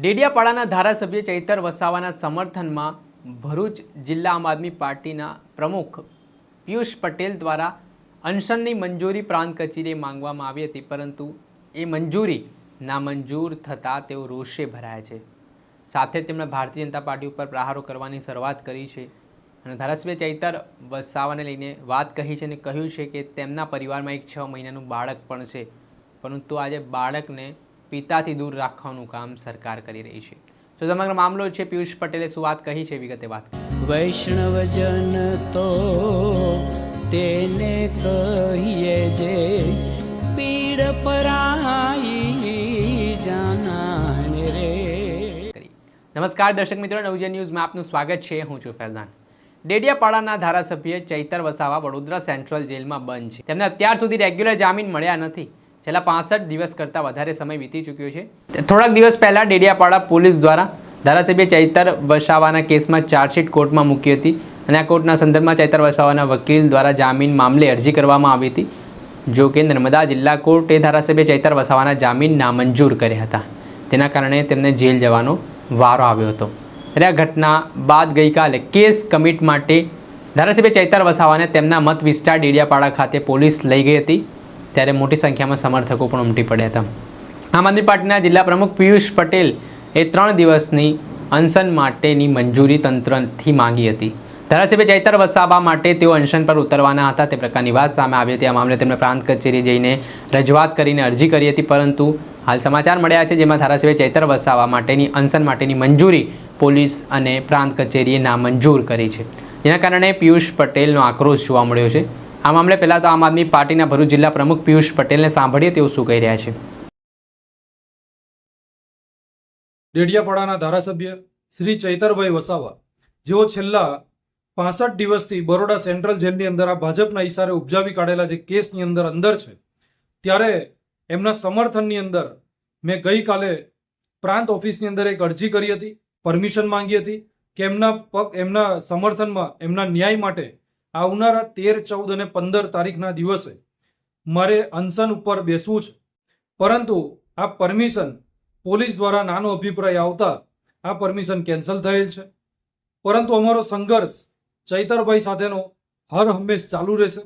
ડેડિયાપાડાના ધારાસભ્ય ચૈતર વસાવાના સમર્થનમાં ભરૂચ જિલ્લા આમ આદમી પાર્ટીના પ્રમુખ પિયુષ પટેલ દ્વારા અનશનની મંજૂરી પ્રાંત કચેરીએ માંગવામાં આવી હતી, પરંતુ એ મંજૂરી નામંજૂર થતાં તેઓ રોષે ભરાયા છે. સાથે તેમણે ભારતીય જનતા પાર્ટી ઉપર પ્રહારો કરવાની શરૂઆત કરી છે અને ધારાસભ્ય ચૈતર વસાવાને લઈને વાત કહી છે અને કહ્યું છે કે તેમના પરિવારમાં એક છ મહિનાનું બાળક પણ છે, પરંતુ આજે બાળકને પિતાથી દૂર રાખવાનું કામ સરકાર કરી રહી છે. તો સમગ્ર મામલો છે પિયુષ પટેલે શું વાત કહી છે વિગતે વાત. વૈષ્ણવજન તો તેને કહીએ જે પીડ પરાઈ જાનાને રે. નમસ્કાર દર્શક મિત્રો નવજન ન્યૂઝમાં આપનું સ્વાગત છે. હું છું ફૈઝાન. ડેડિયાપાડાના ધારાસભ્ય ચૈતર વસાવા વડોદરા સેન્ટ્રલ જેલમાં બંધ છે. તેમને અત્યાર સુધી રેગ્યુલર જામીન મળ્યા નથી. છેલ્લા પાસઠ દિવસ કરતાં વધારે સમય વીતી ચૂક્યો છે. થોડાક દિવસ પહેલાં ડેડિયાપાડા પોલીસ દ્વારા ધારાસભ્ય ચૈતર વસાવાના કેસમાં ચાર્જશીટ કોર્ટમાં મૂકી હતી અને આ કોર્ટના સંદર્ભમાં ચૈતર વસાવાના વકીલ દ્વારા જામીન મામલે અરજી કરવામાં આવી હતી. જો કે નર્મદા જિલ્લા કોર્ટે ધારાસભ્ય ચૈતર વસાવાના જામીન નામંજૂર કર્યા હતા. તેના કારણે તેમને જેલ જવાનો વારો આવ્યો હતો. ત્યારે આ ઘટના બાદ ગઈકાલે કેસ કમિટ માટે ધારાસભ્ય ચૈતર વસાવાને તેમના મત વિસ્તાર ડેડિયાપાડા ખાતે પોલીસ લઈ ગઈ હતી. ત્યારે મોટી સંખ્યામાં સમર્થકો પણ ઉમટી પડ્યા હતા. આમ આદમી પાર્ટીના જિલ્લા પ્રમુખ પિયુષ પટેલ એ ત્રણ દિવસની અનશન માટેની મંજૂરી તંત્રથી માંગી હતી. ધારાસભ્ય ચૈતર વસાવા માટે તેઓ અનશન પર ઉતરવાના હતા. તે પ્રકારની વાત સામે આવી હતી. આ મામલે તેમણે પ્રાંત કચેરી જઈને રજૂઆત કરીને અરજી કરી હતી. પરંતુ હાલ સમાચાર મળ્યા છે જેમાં ધારાસભ્ય ચૈતર વસાવા માટેની અનશન માટેની મંજૂરી પોલીસ અને પ્રાંત કચેરીએ નામંજૂર કરી છે. જેના કારણે પિયુષ પટેલનો આક્રોશ જોવા મળ્યો છે. આ મામલે પહેલાં તો આમ આદમી પાર્ટીના ભરૂચ જિલ્લા પ્રમુખ પિયુષ પટેલને સાંભળીએ તેઓ શું કહી રહ્યા છે. ડેડિયાપાડાના ધારાસભ્ય શ્રી ચૈતરભાઈ વસાવા, જેઓ છેલ્લા પાસઠ દિવસથી બરોડા સેન્ટ્રલ જેલની અંદર આ ભાજપના ઈશારે ઉપજાવી કાઢેલા જે કેસની અંદર અંદર છે, ત્યારે એમના સમર્થનની અંદર મેં ગઈકાલે પ્રાંત ઓફિસની અંદર એક અરજી કરી હતી, પરમિશન માંગી હતી કે એમના પગ, એમના સમર્થનમાં, એમના ન્યાય માટે આવનારા તેર, ચૌદ અને પંદર તારીખના દિવસે મારે અનશન ઉપર બેસવું છે. પરંતુ આ પરમિશન પોલીસ દ્વારા નાનો અભિપ્રાય આવતા આ પરમિશન કેન્સલ થયેલ છે. પરંતુ અમારો સંઘર્ષ ચૈતરભાઈ સાથેનો હર હંમેશ ચાલુ રહેશે.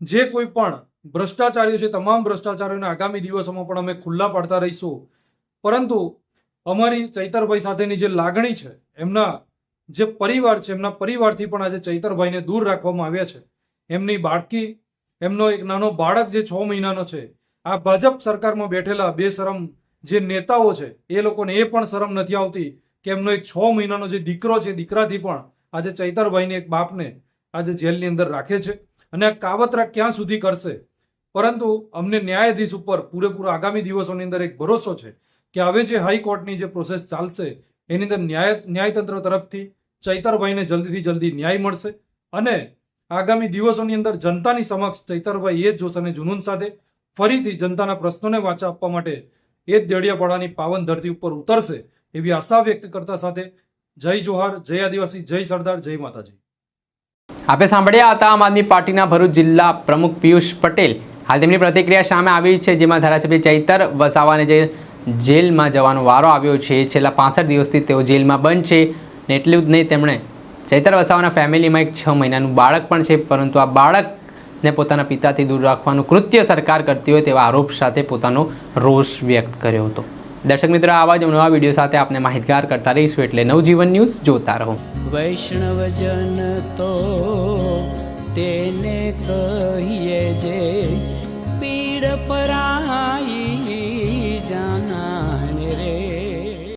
જે કોઈ પણ ભ્રષ્ટાચારીઓ છે, તમામ ભ્રષ્ટાચારીઓને આગામી દિવસોમાં પણ અમે ખુલ્લા પાડતા રહીશું. પરંતુ અમારી ચૈતરભાઈ સાથેની જે લાગણી છે, એમના જે પરિવાર છે, એમના પરિવારથી પણ આજે ચૈતરભાઈને દૂર રાખવામાં આવ્યા છે. એમની બાળકી, એમનો એક નાનો બાળક જે છ મહિનાનો છે, આ ભાજપ સરકારમાં બેઠેલા બેશરમ જે નેતાઓ છે, એ લોકોને એ પણ શરમ નથી આવતી કે એમનો એક છ મહિનાનો જે દીકરો છે, દીકરાથી પણ આજે ચૈતરભાઈને એક બાપને આજે જેલની અંદર રાખે છે અને આ કાવતરા ક્યાં સુધી કરશે? પરંતુ અમને ન્યાયાધીશ ઉપર પૂરેપૂરો આગામી દિવસોની અંદર એક ભરોસો છે કે હવે જે હાઈકોર્ટની જે પ્રોસેસ ચાલશે એની અંદર ન્યાય ન્યાયતંત્ર તરફથી ચૈતરભાઈને જલ્દીથી જલ્દી ન્યાય મળશે અને આગામી દિવસોની અંદર જનતાની સમક્ષ ચૈતરભાઈ એ જ જોશ અને જુનૂન સાથે ફરીથી જનતાના પ્રશ્નોને વાચા આપવા માટે એ જ દેડિયાપાડાની પાવન ધરતી ઉપર ઉતરશે એવી આશા વ્યક્ત કરતા સાથે જય જોહાર, જય આદિવાસી, જય સરદાર, જય માતાજી. આપણે સાંભળ્યા હતા આમ આદમી પાર્ટીના ભરૂચ જિલ્લા પ્રમુખ પિયુષ પટેલ. હાલ તેમની પ્રતિક્રિયા સામે આવી છે, જેમાં ધારાસભ્ય ચૈતર વસાવાને જે જેલમાં જવાનો વારો આવ્યો છે. છેલ્લા પાસઠ દિવસથી તેઓ જેલમાં બંધ છે ને એટલું જ નહીં, તેમણે ચૈતર વસાવાના ફેમિલીમાં એક છ મહિનાનું બાળક પણ છે, પરંતુ આ બાળકને પોતાના પિતાથી દૂર રાખવાનું કૃત્ય સરકાર કરતી હોય તેવા આરોપ સાથે પોતાનો રોષ વ્યક્ત કર્યો હતો. દર્શક મિત્રો, આવા જ નવા વીડિયો સાથે આપને માહિતગાર કરતા રહીશું એટલે નવજીવન ન્યૂઝ જોતા રહો. વૈષ્ણવજન તો તેને કહીએ જે પીડ પરાઈ